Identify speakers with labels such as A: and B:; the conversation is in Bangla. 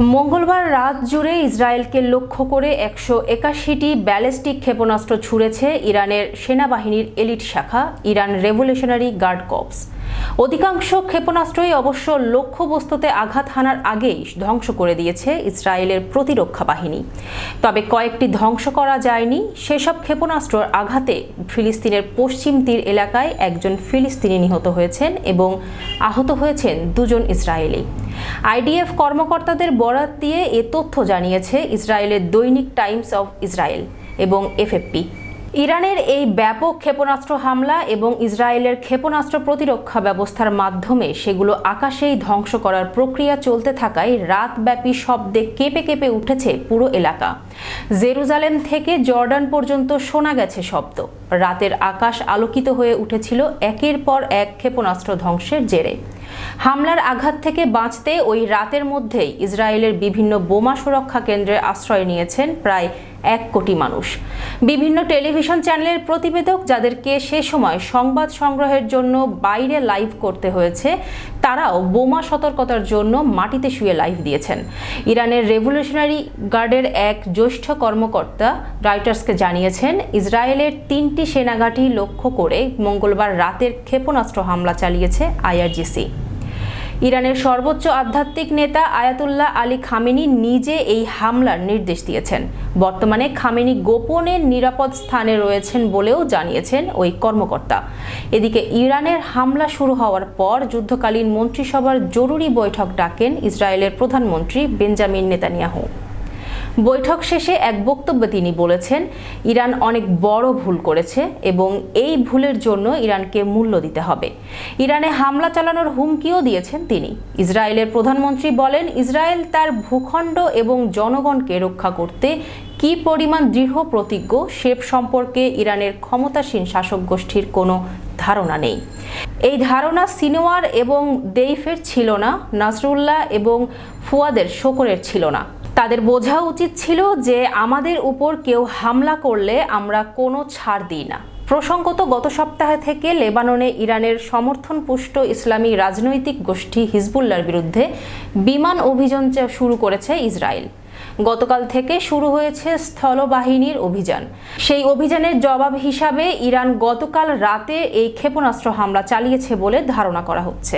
A: মঙ্গলবার রাত জুড়ে ইসরায়েলকে লক্ষ্য করে একশো একাশিটি ব্যালিস্টিক ক্ষেপণাস্ত্র ছুড়েছে ইরানের সেনাবাহিনীর এলিট শাখা, ইরান রেভলিউশনারি গার্ড কপস অধিকাংশ ক্ষেপণাস্ত্রই অবশ্য লক্ষ্যবস্তুতে আঘাত হানার আগেই ধ্বংস করে দিয়েছে ইসরায়েলের প্রতিরক্ষা বাহিনী। তবে কয়েকটি ধ্বংস করা যায়নি। সেসব ক্ষেপণাস্ত্রর আঘাতে ফিলিস্তিনের পশ্চিম তীর এলাকায় একজন ফিলিস্তিনি নিহত হয়েছেন এবং আহত হয়েছেন দুজন ইসরায়েলি। আইডিএফ কর্মকর্তাদের বরাত দিয়ে এ তথ্য জানিয়েছে ইসরায়েলের দৈনিক টাইমস অফ ইসরায়েল এবং এফএফপি। ইরানের এই ব্যাপক ক্ষেপণাস্ত্র হামলা এবং ইসরায়েলের ক্ষেপণাস্ত্র প্রতিরক্ষা ব্যবস্থার মাধ্যমে সেগুলো আকাশেই ধ্বংস করার প্রক্রিয়া চলতে থাকায় রাতব্যাপী শব্দে কেঁপে কেঁপে উঠেছে পুরো এলাকা। জেরুজালেম থেকে জর্ডান পর্যন্ত শোনা গেছে শব্দ। রাতের আকাশ আলোকিত হয়ে উঠেছিল একের পর এক ক্ষেপণাস্ত্র ধ্বংসের জেরে। হামলার আঘাত থেকে বাঁচতে ওই রাতের মধ্যেই ইসরায়েলের বিভিন্ন বোমা সুরক্ষা কেন্দ্রে আশ্রয় নিয়েছেন প্রায় এক কোটি মানুষ। বিভিন্ন টেলিভিশন চ্যানেলের প্রতিবেদক যাদেরকে সে সময় সংবাদ সংগ্রহের জন্য বাইরে লাইভ করতে হয়েছে, তারাও বোমা সতর্কতার জন্য মাটিতে শুয়ে লাইভ দিয়েছেন। ইরানের রেভলিউশনারি গার্ডের এক জ্যেষ্ঠ কর্মকর্তা রাইটার্সকে জানিয়েছেন, ইসরায়েলের তিনটি সেনাঘাঁটি লক্ষ্য করে মঙ্গলবার রাতের ক্ষেপণাস্ত্র হামলা চালিয়েছে আইআরজিসি। ইরানের সর্বোচ্চ আধ্যাত্মিক নেতা আয়াতুল্লাহ আলী খামেনি নিজে এই হামলার নির্দেশ দিয়েছেন। বর্তমানে খামেনি গোপনে নিরাপদ স্থানে রয়েছেন বলেও জানিয়েছেন ওই কর্মকর্তা। এদিকে ইরানের হামলা শুরু হওয়ার পর যুদ্ধকালীন মন্ত্রিসভার জরুরি বৈঠক ডাকেন ইসরায়েলের প্রধানমন্ত্রী বেঞ্জামিন নেতানিয়াহু। বৈঠক শেষে এক বক্তব্যে তিনি বলেছেন, ইরান অনেক বড় ভুল করেছে এবং এই ভুলের জন্য ইরানকে মূল্য দিতে হবে। ইরানে হামলা চালানোর হুমকিও দিয়েছেন তিনি। ইসরায়েলের প্রধানমন্ত্রী বলেন, ইসরায়েল তার ভূখণ্ড এবং জনগণকে রক্ষা করতে কি পরিমাণ দৃঢ় প্রতিজ্ঞ সে সম্পর্কে ইরানের ক্ষমতাসীন শাসক গোষ্ঠীর কোনো ধারণা নেই। এই ধারণা সিনোয়ার এবং দেইফের ছিল না, নাসরুল্লাহ এবং ফুয়াদের শকরের ছিল না। তাদের বোঝা উচিত ছিল যে আমাদের উপর কেউ হামলা করলে আমরা কোনো ছাড় দিই না। প্রসঙ্গত, গত সপ্তাহ থেকে লেবাননে ইরানের সমর্থনপুষ্ট ইসলামী রাজনৈতিক গোষ্ঠী হিজবুল্লার বিরুদ্ধে বিমান অভিযান শুরু করেছে ইসরায়েল। গতকাল থেকে শুরু হয়েছে স্থলবাহিনীর অভিযান। সেই অভিযানের জবাব হিসাবে ইরান গতকাল রাতে এই ক্ষেপণাস্ত্র হামলা চালিয়েছে বলে ধারণা করা হচ্ছে।